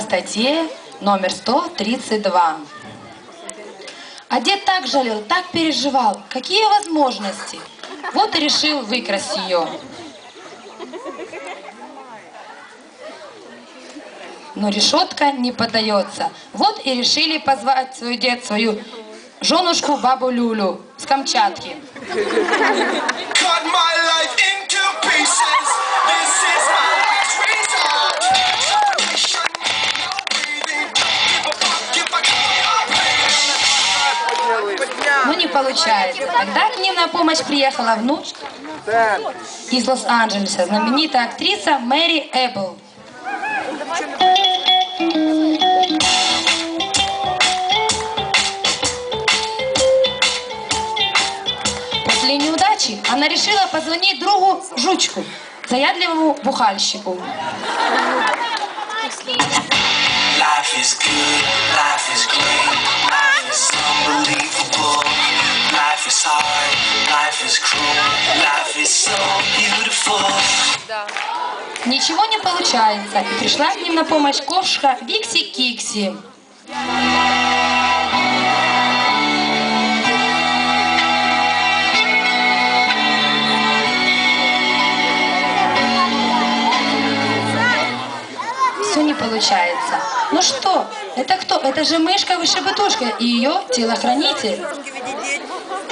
статье номер 132. А дед так жалел, так переживал. Какие возможности? Вот и решил выкрасть ее. Но решетка не поддается. Вот и решили позвать свой дед, свою женушку бабу Люлю с Камчатки. Cut получается. Тогда к ним на помощь приехала внучка из Лос-Анджелеса, знаменитая актриса Мэри Эббл. После неудачи она решила позвонить другу Жучку, заядливому бухальщику. Life is good, life is great, life is unbelievable. Beautiful. Ничего не получается, и пришла к ним на помощь кошка Викси Кикси. Все не получается. Ну что, это кто? Это же мышка вышибутушка и ее телохранитель.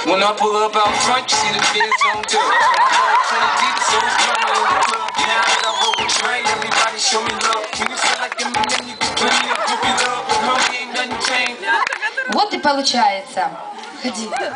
When I pull up out front, you see the feds on tip. When I roll 20 deep, so it's drama in the club. Now that I roll with train, everybody show me love. When you feel like Eminem, you can plenty of groupie love. But homie, ain't nothing changed. Вот и получается. Ходи. The